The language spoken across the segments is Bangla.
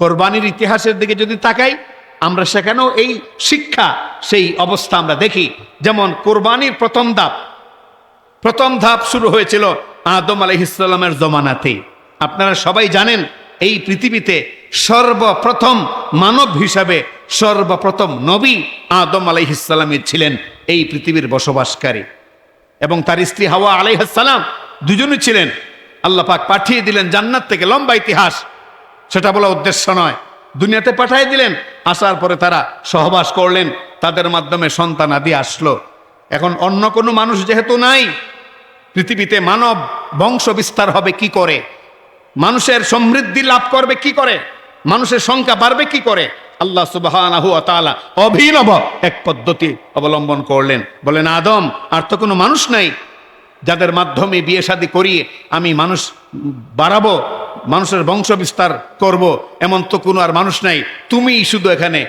কোরবানির ইতিহাসের দিকে যদি তাকাই, আমরা সেখানেও এই শিক্ষা, সেই অবস্থা আমরা দেখি। যেমন কোরবানির প্রথম ধাপ। প্রথম ধাপ শুরু হয়েছিল আদম আলহিসাল্লামের জমানাতে। আপনারা সবাই জানেন, এই পৃথিবীতে সর্বপ্রথম মানব হিসাবে সর্বপ্রথম নবী আদম আলাইহিসাল্লামই ছিলেন এই পৃথিবীর বসবাসকারী। এবং তার স্ত্রী হাওয়া আলাইহাসাল্লাম দুজনই ছিলেন। আল্লাহ পাক পাঠিয়ে দিলেন জান্নাত থেকে লম্বা ইতিহাস। সেটা বলা উদ্দেশ্য নয়। দুনিয়াতে পাঠিয়ে দিলেন, আসার পরে তারা সহবাস করলেন, তাদের মাধ্যমে সন্তান আদি আসলো। এখন অন্য কোনো মানুষ যেহেতু নাই, পৃথিবীতে মানব বংশ বিস্তার হবে কি করে? মানুষের সমৃদ্ধি লাভ করবে কি করে? মানুষের সংখ্যা বাড়বে কি করে? আল্লাহ তাআলা অভিনব এক পদ্ধতি অবলম্বন করলেন। বলেন, আদম, আর তো কোনো মানুষ নাই যাদের মাধ্যমে বিয়ে শাদী করিয়ে আমি মানুষ বাড়াবো, মানুষের বংশ বিস্তার করব, এমন তো কোনো আর মানুষ নাই। তুমি শুধু এখানে।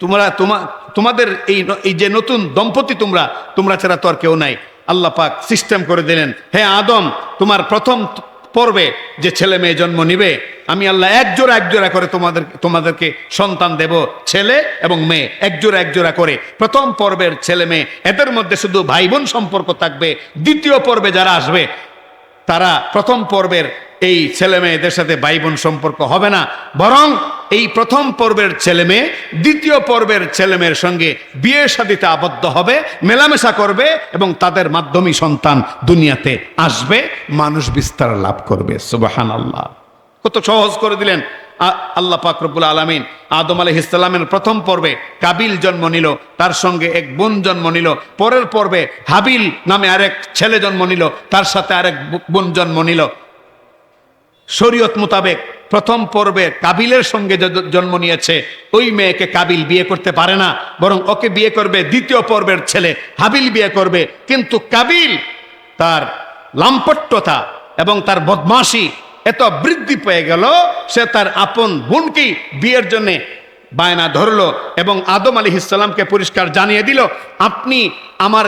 তোমরা, তোমা, তোমাদের এই এই যে নতুন দম্পতি তোমরা তোমরা ছাড়া তো আর কেউ নাই। আল্লাহ পাক সিস্টেম করে দিলেন। হে আদম, তোমার প্রথম পর্বে যে ছেলে মেয়ে জন্ম নিবে, আমি আল্লাহ এক জোড়া এক জোড়া করে তোমাদের, তোমাদেরকে সন্তান দেব, ছেলে এবং মেয়ে, এক জোড়া এক জোড়া করে। প্রথম পর্বের ছেলে মেয়ে, এদের মধ্যে শুধু ভাই বোন সম্পর্ক থাকবে, দ্বিতীয় পর্বে যারা আসবে, তারা প্রথম পর্বের এই ছেলে মেয়েদের সাথে ভাই বোন সম্পর্ক হবে না। বরং এই প্রথম পর্বের ছেলে মেয়ে দ্বিতীয় পর্বের ছেলে মেয়ের সঙ্গে বিয়ে শাদিতে আবদ্ধ হবে, মেলামেশা করবে এবং তাদের মাধ্যমে সন্তান দুনিয়াতে আসবে, মানুষ বিস্তার লাভ করবে। সুবাহান আল্লাহ কত সহজ করে দিলেন আল্লাহ পাক রব্বুল আলমিন। আদম আলহ ইসলামের প্রথম পর্বে কাবিল জন্ম নিল, তার সঙ্গে এক বোন জন্ম নিল। পরের পর্বে হাবিল নামে আরেক ছেলে জন্ম নিল, তার সাথে আরেক বোন জন্ম নিল। শরীয়ত মোতাবেক প্রথম পর্বে কাবিলের সঙ্গে জন্ম নিয়েছে, ওই মেয়েকে কাবিল বিয়ে করতে পারে না, বরং ওকে বিয়ে করবে দ্বিতীয় পর্বের ছেলে, হাবিল বিয়ে করবে। কিন্তু কাবিল তার লাম্পট্যতা এবং তার বদমাশি এত বৃদ্ধি পেয়ে গেল, সে তার আপন বোনকেই বিয়ের জন্যে বায়না ধরলো এবং আদম আলী ইসলামকে পরিষ্কার জানিয়ে দিল, আপনি আমার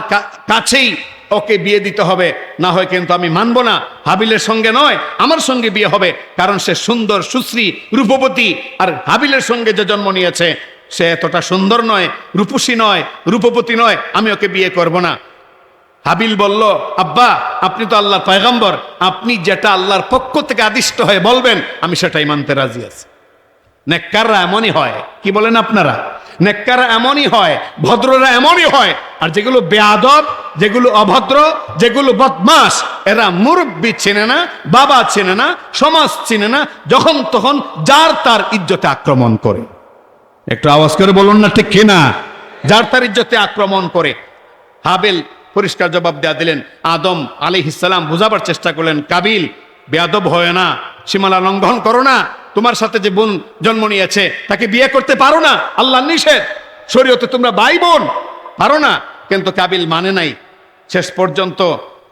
কাছেই ওকে বিয়ে দিতে হবে। না হয় কিন্তু আমি মানব না। হাবিলের সঙ্গে নয়, আমার সঙ্গে বিয়ে হবে। কারণ সে সুন্দর, সুশ্রী, রূপবতী। আর হাবিলের সঙ্গে যে জন্ম নিয়েছে, সে এতটা সুন্দর নয়, রূপসী নয়, রূপবতী নয়, আমি ওকে বিয়ে করব না। হাবিল বলল, আব্বা, আপনি তো আল্লাহর পয়গম্বর। আপনি যেটা আল্লাহর পক্ষ থেকে আদিষ্ট হয়ে বলবেন, আমি সেটাই মানতে রাজি আছি। নেককাররা এমনই হয়। কি বলেন আপনারা? নেককাররা এমনই হয়, ভদ্ররা এমনই হয়, আর যেগুলো বেয়াদব, যেগুলো অভদ্র, যেগুলো বদমাস, এরা মুরব্বী চেনে না, বাবা চেনে না, সমাজ চেনে না, যখন তখন যার তার ইজ্জতে আক্রমণ করে। একটু আওয়াজ করে বলুন না, ঠিক কিনা? যার তার ইজ্জতে আক্রমণ করে। হাবেল পরিষ্কার জবাব দেয়া দিলেন, আদম আলী ইসালাম বুঝাবার চেষ্টা করলেন, কাবিল, বেয়াদব হয় না সীমানা লঙ্ঘন করো না। তোমার সাথে যে বোন জন্ম নিয়েছে, তাকে বিয়ে করতে পারো না। আল্লাহ নিষেধ। শরীয়তে তোমরা ভাই বোন পারো না। কিন্তু কাবিল মানে নাই। শেষ পর্যন্ত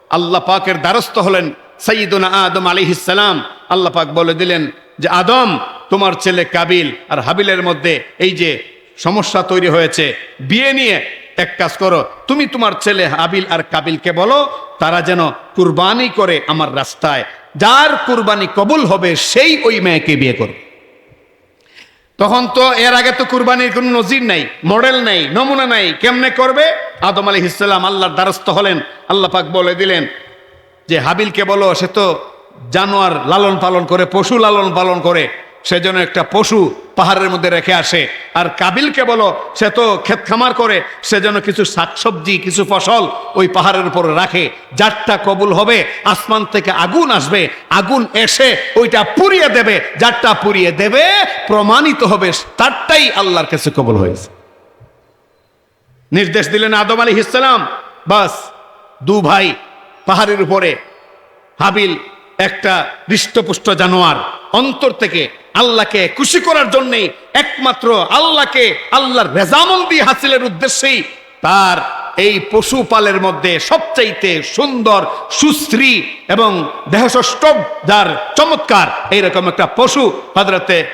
আল্লাহ পাকের দ্বারস্থ হলেন সঈদুনা আদম আলী ইসালাম আল্লাহ পাক বলে দিলেন যে, আদম, তোমার ছেলে কাবিল আর হাবিলের মধ্যে এই যে সমস্যা তৈরি হয়েছে, বিয়ে নিয়ে এক কাজ করো। তুমি তোমার ছেলে হাবিল আর কাবিলকে বলো, তারা যেন কুরবানি করে আমার রাস্তায়। যার কুরবানি কবুল হবে, সেই ওই মেয়েকে বিয়ে করবে। তখন তো এর আগে তো কুরবানির কোনো নজির নাই, মডেল নাই, নমুনা নাই, কেমনে করবে? আদম আলী ইসলাম আল্লাহর দ্বারস্থ হলেন, আল্লাহ পাক বলে দিলেন যে হাবিলকে বলো, সে তো জানোয়ার লালন পালন করে, পশু লালন পালন করে সেজন্য একটা পশু পাহাড়ের মধ্যে রেখে আসে। আর কাবিলকে বলো, সে তো ক্ষেত খামার করে, সেজন্য কিছু শাকসবজি, কিছু ফসল ওই পাহাড়ের উপরে রাখে। যারটা কবুল হবে, আসমান থেকে আগুন আসবে, আগুন এসে ওইটা পুড়িয়ে দেবে। যারটা পুড়িয়ে দেবে, প্রমাণিত হবে, তারটাই আল্লাহর কাছে কবুল হয়েছে। নির্দেশ দিলেন আদম আলী ইসলাম বাস, দু ভাই পাহাড়ের উপরে, হাবিল একটা হৃষ্টপুষ্ট জানোয়ার অন্তর থেকে আল্লাহকে খুশি করার জন্যেই একমাত্র আল্লাহকে আল্লাহর রেজামন্দি হাসিলের উদ্দেশ্যেই তার এই পশুপালের মধ্যে সবচাইতে সুন্দর, সুশ্রী এবং দেহসষ্টব যার চমৎকার এইরকম একটা পশু হজরতে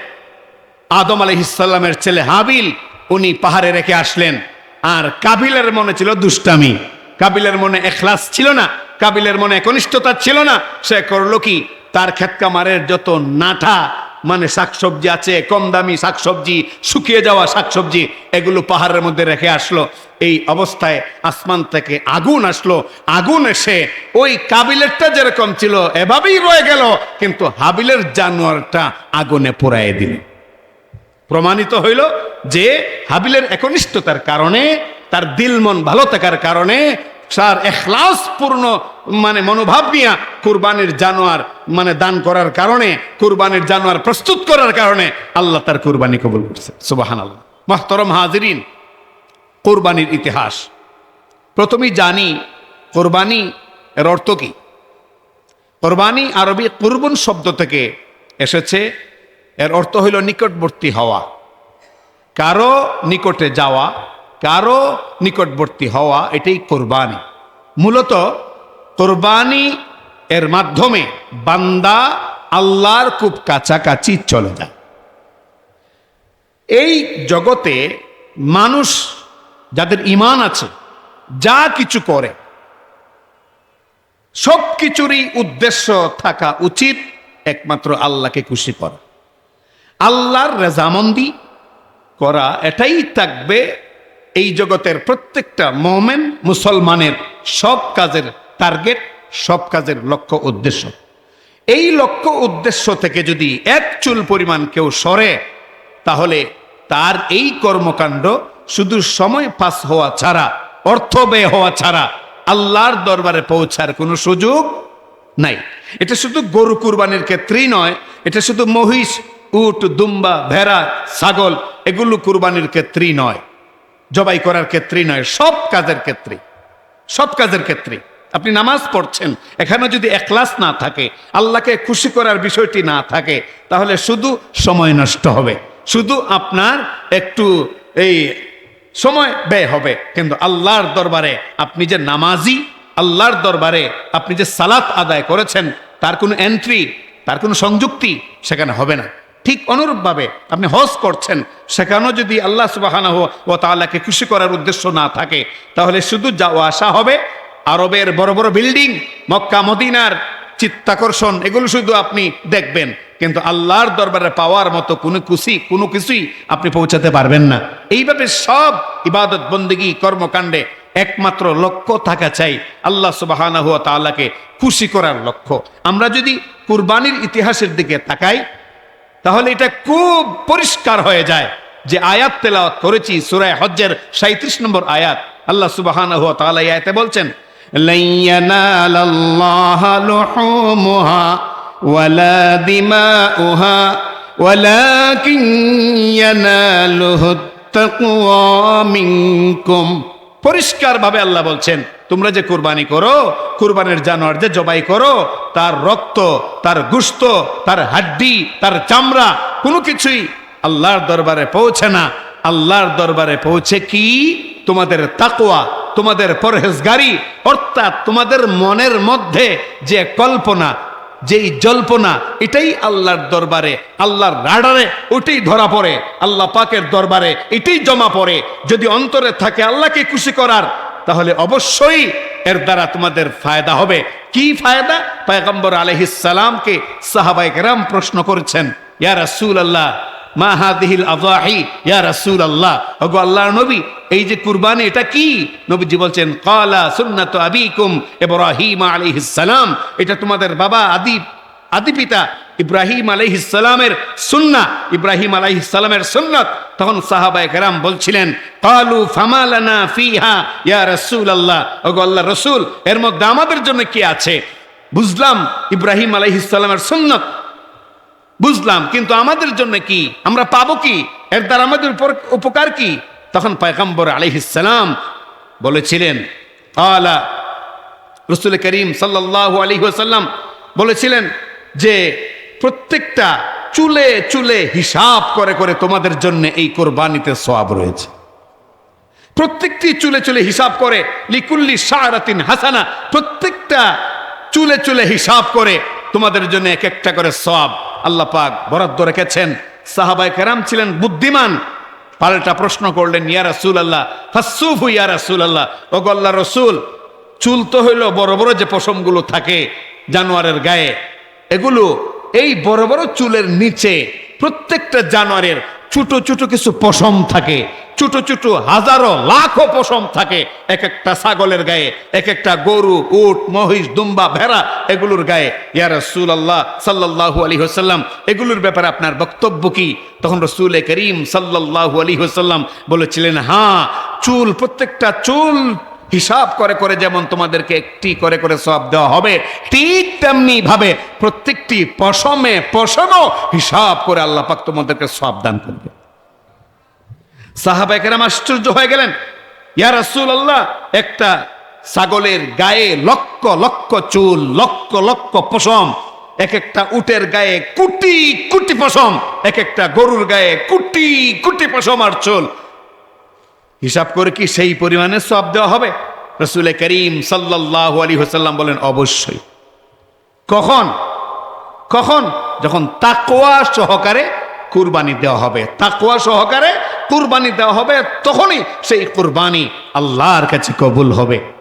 আদম আলহিসাল্লামের ছেলে হাবিল, উনি পাহাড়ে রেখে আসলেন। আর কাবিলের মনে ছিল দুষ্টামি। কাবিলের মনে এখলাস ছিল না। কাবিলের মনে একনিষ্ঠতা ছিল না, সে করল কি? তার খেতকামারের যত নাঠা মানে শাকসবজি আছে কম দামি শাকসবজি, শুকিয়ে যাওয়া শাকসবজি, এগুলো পাহাড়ের মধ্যে রেখে আসলো। এই অবস্থায় আসমান থেকে আগুন আসলো। আগুন এসে ওই কাবিলেরটা যেরকম ছিল, এভাবেই রয়ে গেল। কিন্তু হাবিলের জানোয়ারটা আগুনে পোড়ায় দিল। প্রমাণিত হইল যে হাবিলের একনিষ্ঠতার কারণে, তার দিল মন ভালো থাকার কারণে তার এখলাস পূর্ণ মানে মনোভাব নিয়ে কুরবানির জানোয়ার মানে দান করার কারণে, কুরবানির জানোয়ার প্রস্তুত করার কারণে আল্লাহ তার কুরবানি কবুল করছে। সুবাহান আল্লাহ মাহতরম হাজরিন, কোরবানির ইতিহাস। প্রথমেই জানি, কোরবানি এর অর্থ কি? কোরবানি আরবি কুরবন শব্দ থেকে এসেছে, এর অর্থ হইল নিকটবর্তী হওয়া। কারও নিকটে যাওয়া কারও নিকটবর্তী হওয়া এটাই কোরবানি। মূলত কোরবানি এর মাধ্যমে বান্দা আল্লাহর খুব কাছাকাছি চলে যায়। এই জগতে মানুষ যাদের ইমান আছে, যা কিছু করে, সব কিছুরই উদ্দেশ্য থাকা উচিত একমাত্র আল্লাহকে খুশি করা। আল্লাহর রেজামন্দি করা এটাই থাকবে এই জগতের প্রত্যেকটা মোমেন মুসলমানের সব কাজের টার্গেট, সব কাজের লক্ষ্য উদ্দেশ্য। এই লক্ষ্য উদ্দেশ্য থেকে যদি এক চুল পরিমাণ কেউ সরে, তাহলে তার এই কর্মকাণ্ড শুধু সময় পাস হওয়া ছাড়া, অর্থ ব্যয় হওয়া ছাড়া আল্লাহর দরবারে পৌঁছার কোনো সুযোগ নাই। এটা শুধু গরু কুরবানির ক্ষেত্রেই নয়, এটা শুধু মহিষ, উট, দুম্বা, ভেড়া, ছাগল, এগুলো কুরবানির ক্ষেত্রেই নয়। জবাই করার ক্ষেত্রেই নয়, সব কাজের ক্ষেত্রে সব কাজের ক্ষেত্রে আপনি নামাজ পড়ছেন, এখানে যদি একলাস না থাকে, আল্লাহকে খুশি করার বিষয়টি না থাকে, তাহলে শুধু সময় নষ্ট হবে। শুধু আপনার একটু এই সময় ব্যয় হবে। কিন্তু আল্লাহর দরবারে আপনি যে নামাজি, আল্লাহর দরবারে আপনি যে সালাত আদায় করেছেন, তার কোনো এন্ট্রি তার কোনো সংযুক্তি সেখানে হবে না। ঠিক অনুরূপভাবে আপনি হজ করছেন, সেখানেও যদি আল্লাহ সুবাহানা ও তাআলাকে খুশি করার উদ্দেশ্য না থাকে, তাহলে শুধু যাওয়া আসা হবে, আরবের বড় বড় বিল্ডিং, মক্কা, মদিনার চিত্তাকর্ষণ, এগুলো শুধু আপনি দেখবেন। কিন্তু আল্লাহর দরবারে পাওয়ার মতো কোনো খুশি কোনো কিছুই আপনি পৌঁছাতে পারবেন না। এইভাবে সব ইবাদত, বন্দিগি, কর্মকাণ্ডে একমাত্র লক্ষ্য থাকা চাই, আল্লাহ সুবাহানা হুয়া তাআলাকে খুশি করার লক্ষ্য। আমরা যদি কুরবানির ইতিহাসের দিকে তাকাই তাহলে এটা খুব পরিষ্কার হয়ে যায় যে আয়াত তেলাওয়াত করেছি সুরায় হজ্জের 37 নম্বর আয়াত। আল্লাহ সুবহানাহু ওয়া তাআলা এই আয়াতে বলছেন পরিষ্কারভাবে আল্লাহ বলছেন তোমরা যে কুরবানি করো, কুরবানের জানোয়ার যে জবাই করো, তার রক্ত, তার গুস্ত, তার হাড্ডি, তার চামড়া, কোনো কিছুই আল্লাহর দরবারে পৌঁছে না। আল্লাহর দরবারে পৌঁছে কি? তোমাদের তাকোয়া তোমাদের পরহেজগারি, অর্থাৎ তোমাদের মনের মধ্যে যে কল্পনা, যেই জল্পনা, এটাই আল্লাহর দরবারে, আল্লাহর রাডারে ওটাই ধরা পড়ে। আল্লাহ পাকের দরবারে এটাই জমা পড়ে। যদি অন্তরে থাকে আল্লাহকে খুশি করার তাহলে অবশ্যই এর দ্বারা তোমাদের ফায়দা হবে। কি ফায়দা? পায়গম্বর আলহিসামকে সাহাবাইকেরাম প্রশ্ন করেছেন, ইয়া রাসূল আল্লাহ মা হাদিহিল ইয়া রাসূল আল্লাহ ওগো আল্লাহর নবী, এই যে কুরবানি, এটা কি? নবীজি বলছেন কালা সুন্নাতু আবিকুম ইব্রাহিম আলাইহিস সালাম। এটা তোমাদের বাবা আদি আদি পিতা ইব্রাহিম আলাইহিস সালামের সুন্নাহ। ইব্রাহিম আলাইহিস সুন্নাত। তখন সাহাবায়ে কেরাম বলছিলেন কালু ফামালানা ফিহা, ইয়া রাসূলুল্লাহ। ওগো আল্লাহর রাসূল, এর মধ্যে আমাদের জন্য কি আছে? বুঝলাম ইব্রাহিম আলাইহিস সালামের সুন্নাত। বুঝলাম, কিন্তু আমাদের জন্য কি? আমরা পাবো কি? এর দ্বারা আমাদের উপকার কি? তখন পায়গম্বর আলিহিসাল্লাম বলেছিলেন আলা রসুল করিম সাল্লাহ আলী সাল্লাম বলেছিলেন যে, প্রত্যেকটা চুলে চুলে হিসাব করে করে তোমাদের জন্য এই কোরবানিতে সওয়াব রয়েছে। প্রত্যেকটি চুলে চুলে হিসাব করে, লিকুল্লি শাহরাতিন হাসানা, প্রত্যেকটা চুলে চুলে হিসাব করে তোমাদের জন্য এক একটা করে সব আল্লাহ পাক বরাদ্দ রেখেছেন। সাহাবাই কেরাম ছিলেন বুদ্ধিমান। পাল্টা প্রশ্ন করলেন, ইয়া রাসূল আল্লাহ ফাসুফু ইয়া রাসুল আল্লাহ ও গল্লা রসুল, চুল তো হইল বড় বড় যে পশমগুলো থাকে জানোয়ারের গায়ে, এগুলো এই বড় বড় চুলের নিচে প্রত্যেকটা জানোয়ারের ছোট ছোট কিছু পশম থাকে, ছোট ছোট হাজারো লাখো পশম থাকে এক একটা ছাগলের গায়ে এক একটা গরু, উট, মহিষ, দুম্বা, ভেড়া এগুলোর গায়ে। ইয়া রসুল আল্লাহ সাল্লাহ আলী হোসাল্লাম এগুলোর ব্যাপারে আপনার বক্তব্য কি? তখন রসুল করিম সাল্লাহ আলী হোসাল্লাম বলেছিলেন হ্যাঁ চুল, প্রত্যেকটা চুল হিসাব করে করে যেমন তোমাদেরকে একটি করে করে সব দেওয়া হবে, ঠিক তেমনি ভাবে প্রত্যেকটি পশমে পশমও হিসাব করে আল্লাহ পাক তোমাদেরকে সব দান করবে। সাহাবাইকেরাম আশ্চর্য হয়ে গেলেন, ইয়া রাসূল আল্লাহ একটা ছাগলের গায়ে লক্ষ লক্ষ চুল, লক্ষ লক্ষ পশম এক একটা উটের গায়ে কুটি কুটি পশম এক একটা গরুর গায়ে কুটি কুটি পশম আর চুল। হিসাব করে কি সেই পরিমাণে সব দেওয়া হবে? রসুল করিম সাল্লাহ আলী হোসাল্লাম বলেন, অবশ্যই। কখন? কখন? যখন তাকোয়া সহকারে কুরবানি দেওয়া হবে। তাকোয়া সহকারে কুরবানি দেওয়া হবে, তখনই সেই কুরবানি আল্লাহর কাছে কবুল হবে।